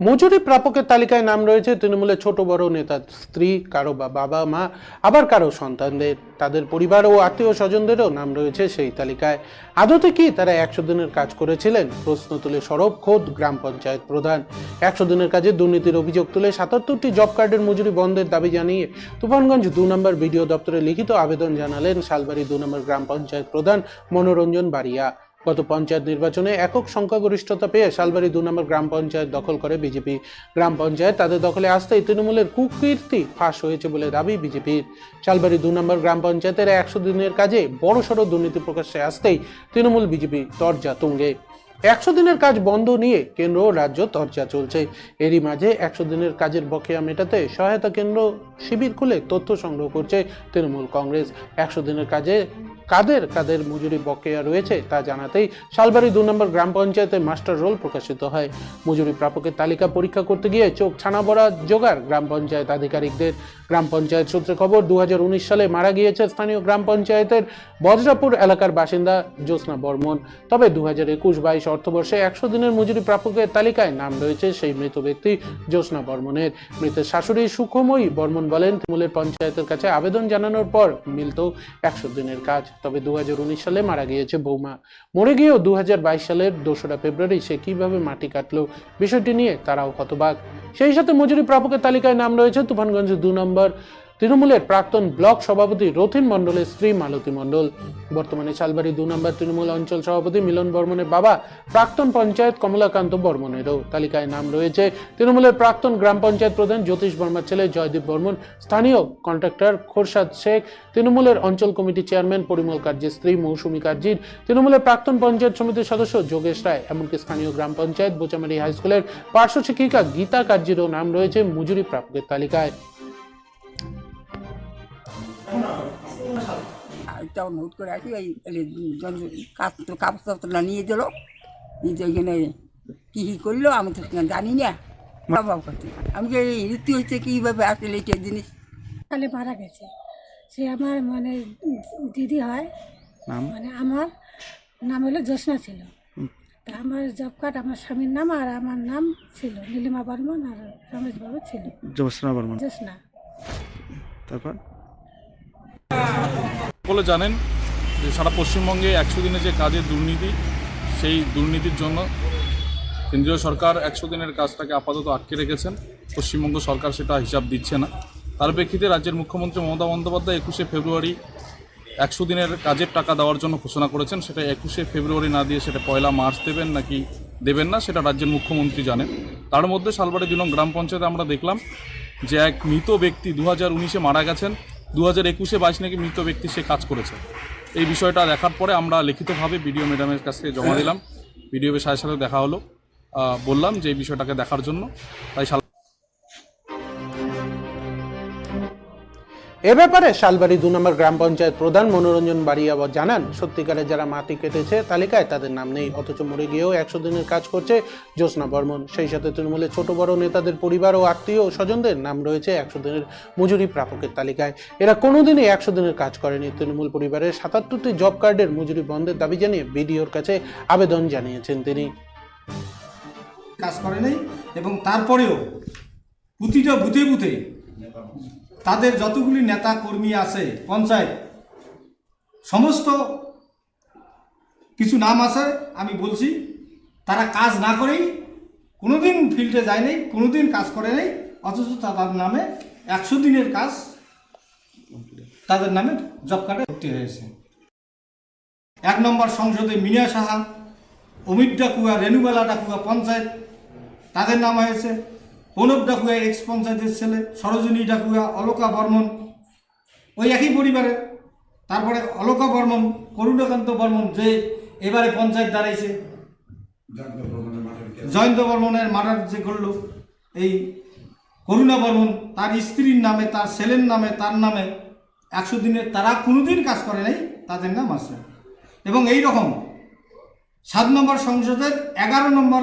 মজুরি প্রাপকের তালিকায় নাম রয়েছে তৃণমূলের ছোট বড় নেতার স্ত্রী, কারও বা বাবা, মা, আবার কারও সন্তানদের। তাদের পরিবার ও আত্মীয় স্বজনদেরও নাম রয়েছে সেই তালিকায়। আদতে কি তারা একশো দিনের কাজ করেছিলেন? প্রশ্ন তুলে সরব খোদ গ্রাম পঞ্চায়েত প্রধান। একশো দিনের কাজে দুর্নীতির অভিযোগ তুলে সাতাত্তরটি জব কার্ডের মজুরি বন্ধের দাবি জানিয়ে তুফানগঞ্জ দু নম্বর বিডিও দপ্তরে লিখিত আবেদন জানালেন শালবাড়ি দু নম্বর গ্রাম পঞ্চায়েত প্রধান মনোরঞ্জন বারিয়া গত পঞ্চায়েত নির্বাচনে একক সংখ্যাগরিষ্ঠতা পেয়ে শালবাড়ি দু নম্বর গ্রাম পঞ্চায়েত দখল করে বিজেপি। গ্রাম পঞ্চায়েত তাদের দখলে আসতেই তৃণমূলের কুকীর্তি ফাঁস হয়েছে বলে দাবি বিজেপির। শালবাড়ি দু নম্বর গ্রাম পঞ্চায়েতের একশো দিনের কাজে বড়সড় দুর্নীতি প্রকাশ্যে আসতেই তৃণমূল বিজেপি তরজা তুঙ্গে। একশো দিনের কাজ বন্ধ নিয়ে কেন্দ্র ও রাজ্য তরজা চলছে। এরই মাঝে একশো দিনের কাজের বকেয়া মেটাতে সহায়তা কেন্দ্র শিবির খুলে তথ্য সংগ্রহ করছে তৃণমূল কংগ্রেস। একশো দিনের কাজে কাদের কাদের মজুরি বকেয়া রয়েছে তা জানাতেই শালবাড়ি দু নম্বর গ্রাম পঞ্চায়েতে মাস্টার রোল প্রকাশিত হয়। মজুরি প্রাপকের তালিকা পরীক্ষা করতে গিয়ে চোখ ছানা বড়া জোগাড় গ্রাম পঞ্চায়েত আধিকারিকদের। গ্রাম পঞ্চায়েত সূত্রে খবর দু হাজার উনিশ সালে মারা গিয়েছে স্থানীয় গ্রাম পঞ্চায়েতের বজ্রাপুর এলাকার বাসিন্দা জ্যোৎস্না বর্মন। তবে দু হাজার একুশ বাইশ অর্থবর্ষে একশো দিনের মজুরি প্রাপকের তালিকায় নাম রয়েছে সেই মৃত ব্যক্তি জ্যোৎস্না বর্মনের। মৃতের শাশুড়ি সুখময়ী বর্মন বলেন, তৃণমূলের পঞ্চায়েতের কাছে আবেদন জানানোর পর মিলত একশো দিনের কাজ। তবে দু হাজার উনিশ সালে মারা গিয়েছে বৌমা। মরে গিয়েও দু হাজার বাইশ সালের দোসরা ফেব্রুয়ারি সে কীভাবে মাটি কাটলো বিষয়টি নিয়ে তারাও হতবাক। সেই সাথে মজুরি প্রাপকের তালিকায় নাম রয়েছে তুফানগঞ্জ দু নম্বর তৃণমূলের প্রাক্তন ব্লক সভাপতি রথিন মণ্ডলের স্ত্রী মালতী মণ্ডল। বর্তমানে শালবাড়ি দু নম্বর তৃণমূল অঞ্চল সভাপতি মিলন বর্মনের বাবা প্রাক্তন পঞ্চায়েত কমলাকান্ত বর্মনেরও তালিকায় নাম রয়েছে। তৃণমূলের প্রাক্তন গ্রাম পঞ্চায়েত প্রধান জ্যোতিষ বর্মার ছেলে জয়দীপ বর্মন, স্থানীয় কন্ট্রাক্টর খোরশাদ শেখ, তৃণমূলের অঞ্চল কমিটি চেয়ারম্যান পরিমল কার্যের স্ত্রী মৌসুমী কার্জির, তৃণমূলের প্রাক্তন পঞ্চায়েত সমিতির সদস্য যোগেশ রায়, এমনকি স্থানীয় গ্রাম পঞ্চায়েত বোচামারি হাইস্কুলের পার্শ্ব শিক্ষিকা গীতা কার্জিরও নাম রয়েছে মজুরি প্রাপকের তালিকায়। তখন হুট করে আসি ওই কাপড় নিয়ে দিল। নিয়ে এখানে কী কী করল আমি তো জানি না। বাবা করতে। আমি যে ঋতু হচ্ছে কীভাবে আসলে এটা জিনিস? সালে মারা গেছে। সে আমার মানে দিদি হয়। মানে আমার নাম হলো জ্যোৎস্না ছিল। তা আমার জব কার্ড আমার স্বামীর নাম আর আমার নাম ছিল নীলিমা বর্মন আর রমেশ বাবু ছিল। জ্যোৎস্না বর্মন। জ্যোৎস্না। তারপর? বলে জানেন যে সারা পশ্চিমবঙ্গে একশো দিনে যে কাজের দুর্নীতি, সেই দুর্নীতির জন্য কেন্দ্রীয় সরকার একশো দিনের কাজটাকে আপাতত আটকে রেখেছেন। পশ্চিমবঙ্গ সরকার সেটা হিসাব দিচ্ছে না। তার প্রেক্ষিতে রাজ্যের মুখ্যমন্ত্রী মমতা বন্দ্যোপাধ্যায় একুশে ফেব্রুয়ারি একশো দিনের কাজের টাকা দেওয়ার জন্য ঘোষণা করেছেন। সেটা একুশে ফেব্রুয়ারি না দিয়ে সেটা পয়লা মার্চ দেবেন নাকি দেবেন না, সেটা রাজ্যের মুখ্যমন্ত্রী জানেন। তার মধ্যে শালবাড়ি দিলং গ্রাম পঞ্চায়েতে আমরা দেখলাম যে এক মৃত ব্যক্তি দু হাজার উনিশে মারা গেছেন। দু হাজার একুশে বাইশ নাকি মৃত ব্যক্তি সে কাজ করেছে। এই বিষয়টা দেখার পরে আমরা লিখিতভাবে বিডিও ম্যাডামের কাছে জমা দিলাম। বিডিও সাথে সাথে দেখা হলো। বললাম যে এই বিষয়টাকে দেখার জন্য। তাই এ ব্যাপারে শালবাড়ি দু নম্বর গ্রাম পঞ্চায়েত প্রধান মনোরঞ্জন বাড়িয়া জানান, সত্যিকারে যারা মাটি কেটেছে তালিকায় তাদের নাম নেই, অথচ মরে গিয়েও একশো দিনের কাজ করছে জ্যোৎস্না বর্মন। সেই সাথে তৃণমূলের ছোট বড় নেতাদের পরিবার ও আত্মীয় স্বজনদের নাম রয়েছে একশো দিনের মজুরি প্রাপকের তালিকায়। এরা কোনোদিনই একশো দিনের কাজ করেনি। তৃণমূল পরিবারের সাতাত্তরটি জব কার্ডের মজুরি বন্ধের দাবি জানিয়ে বিডিওর কাছে আবেদন জানিয়েছেন তিনি। কাজ করে নাই এবং তারপরেও প্রতিটা বুথে বুথে তাদের যতগুলি নেতা কর্মী আছে, পঞ্চায়েত, সমস্ত কিছু নাম আছে, আমি বলছি, তারা কাজ না করেই কোনোদিন ফিল্ডে যায় নাই, কোনোদিন কাজ করে নাই, অথচ তাদের নামে একশো দিনের কাজ তাদের নামে জব কার্ডে ভর্তি হয়েছে। এক নম্বর সংসদে মিনিয়া সাহা, অমিত ডাকুয়া, রেণুবেলা ডাকুয়া পঞ্চায়েত, তাদের নাম হয়েছে। প্রণব ডাকুয়া এক্স পঞ্চায়েতের ছেলে সরোজিনী ডাকুয়া অলকা বর্মন। ওই একই পরিবারের তারপরে অলকা বর্মন করুণাকান্ত বর্মন যে এবারে পঞ্চায়েত দাঁড়াইছে। জয়ন্ত বর্মনের মার্ডার যে করল এই করুণা বর্মন তার স্ত্রীর নামে তার ছেলের নামে তার নামে একশো দিনের তারা কোনোদিন কাজ করে নাই তাদের নাম আছে। এবং এই রকম সাত নম্বর সংসদের এগারো নম্বর